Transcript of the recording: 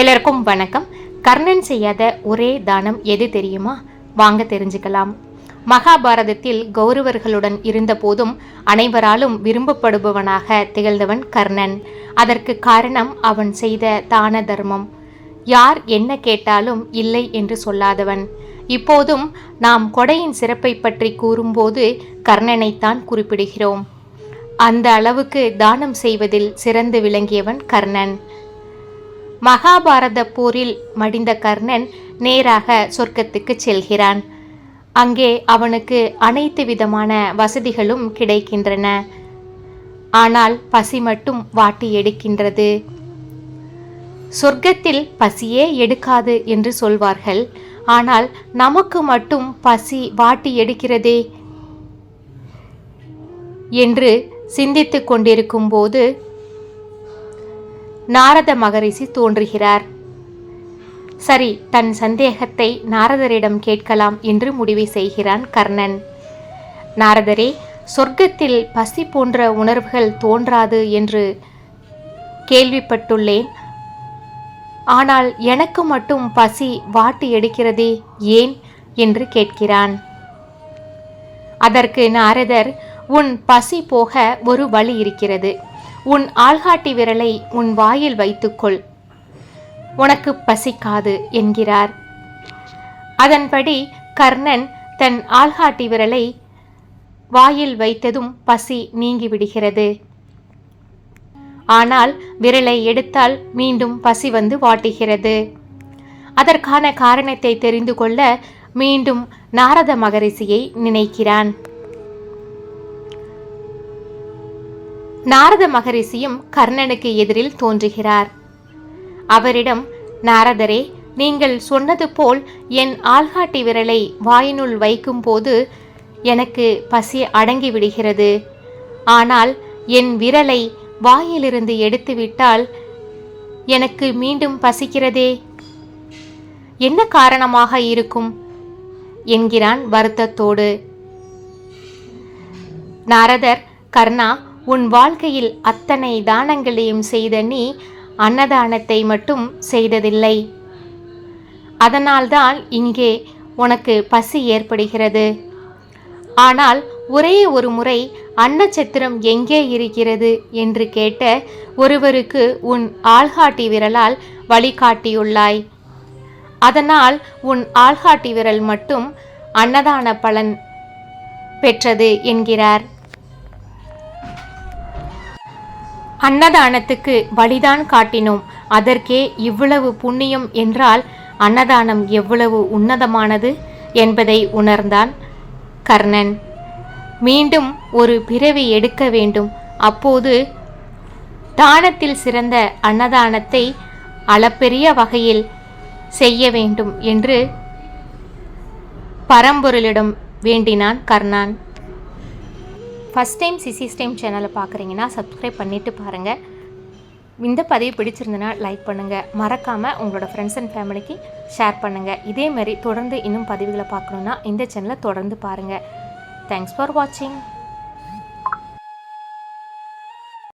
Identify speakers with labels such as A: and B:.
A: எல்லாருக்கும் வணக்கம். கர்ணன் செய்யாத ஒரே தானம் எது தெரியுமா? வாங்க தெரிஞ்சுக்கலாம். மகாபாரதத்தில் கௌரவர்களுடன் இருந்தபோதும் அனைவராலும் விரும்பப்படுபவனாக திகழ்ந்தவன் கர்ணன். அதற்கு காரணம் அவன் செய்த தான தர்மம். யார் என்ன கேட்டாலும் இல்லை என்று சொல்லாதவன். இப்போதும் நாம் கொடையின் சிறப்பை பற்றி கூறும்போது கர்ணனைத்தான் குறிப்பிடுகிறோம். அந்த அளவுக்கு தானம் செய்வதில் சிறந்து விளங்கியவன் கர்ணன். மகாபாரத போரில் மடிந்த கர்ணன் நேராக சொர்க்கத்துக்கு செல்கிறான். அங்கே அவனுக்கு அனைத்து விதமான வசதிகளும் கிடைக்கின்றன. ஆனால் பசி மட்டும் வாட்டி எடுக்கின்றது. சொர்க்கத்தில் பசியே எடுக்காது என்று சொல்வார்கள். ஆனால் நமக்கு மட்டும் பசி வாட்டி எடுக்கிறதே என்று சிந்தித்துக் கொண்டிருக்கும் போது நாரத மகரிஷி தோன்றுகிறார். சரி தன் சந்தேகத்தை நாரதரிடம் கேட்கலாம் என்று முடிவு செய்கிறான் கர்ணன். நாரதரே சொர்க்கத்தில் பசி போன்ற உணர்வுகள் தோன்றாது என்று கேள்விப்பட்டுள்ளேன். ஆனால் எனக்கு மட்டும் பசி வாட்டி எடுக்கிறதே ஏன் என்று கேட்கிறான். அதற்கு நாரதர் உன் பசி போக ஒரு வழி இருக்கிறது. உன் ஆள்காட்டி விரலை உன் வாயில் வைத்துக்கொள். உனக்கு பசிக்காது என்கிறார். அதன்படி கர்ணன் தன் ஆள்காட்டி விரலை வாயில் வைத்ததும் பசி நீங்கிவிடுகிறது. ஆனால் விரலை எடுத்தால் மீண்டும் பசி வந்து வாட்டுகிறது. அதற்கான காரணத்தை தெரிந்து கொள்ள மீண்டும் நாரத மகரிஷியை நினைக்கிறான். நாரத மகரிஷியும் கர்ணனுக்கு எதிரில் தோன்றுகிறார். அவரிடம் நாரதரே நீங்கள் சொன்னது போல் என் ஆள்காட்டி விரலை வாயினுள் வைக்கும்போது எனக்கு பசி அடங்கி விடுகிறது ஆனால் என் விரலை வாயிலிருந்து எடுத்துவிட்டால் எனக்கு மீண்டும் பசிக்கிறதே. என்ன காரணமாக இருக்கும்? என்கிறான் வருத்தத்தோடு. நாரதர் கர்ணா உன் வாழ்க்கையில் அத்தனை தானங்களையும் செய்த நீ அன்னதானத்தை மட்டும் செய்ததில்லை. அதனால்தான் இங்கே உனக்கு பசி ஏற்படுகிறது. ஆனால் ஒரே ஒரு முறை அன்னச்சத்திரம் எங்கே இருக்கிறது என்று கேட்ட ஒருவருக்கு உன் ஆள்காட்டி விரலால் வழிகாட்டியுள்ளாய். அதனால் உன் ஆள்காட்டி விரல் மட்டும் அன்னதான பலன் பெற்றது என்கிறார். அன்னதானத்துக்கு வழிதான் காட்டினோம். அதற்கே இவ்வளவு புண்ணியம் என்றால் அன்னதானம் எவ்வளவு உன்னதமானது என்பதை உணர்ந்தான் கர்ணன். மீண்டும் ஒரு பிறவி எடுக்க வேண்டும். அப்போது தானத்தில் சிறந்த அன்னதானத்தை அளப்பெரிய வகையில் செய்ய வேண்டும் என்று பரம்பொருளிடம் வேண்டினான் கர்ணான். ஃபஸ்ட் டைம் சிசிஸ் டைம் சேனலை பார்க்குறீங்கன்னா சப்ஸ்கிரைப் பண்ணிவிட்டு பாருங்கள் இந்த பதிவு பிடிச்சிருந்தனா லைக் பண்ணுங்கள் மறக்காமல் உங்களோட ஃப்ரெண்ட்ஸ் அண்ட் ஃபேமிலிக்கு ஷேர் பண்ணுங்கள் இதேமாரி தொடர்ந்து இன்னும் பதிவுகளை பார்க்கணுன்னா இந்த சேனலை தொடர்ந்து பாருங்கள் தேங்க்ஸ் ஃபார் வாட்சிங்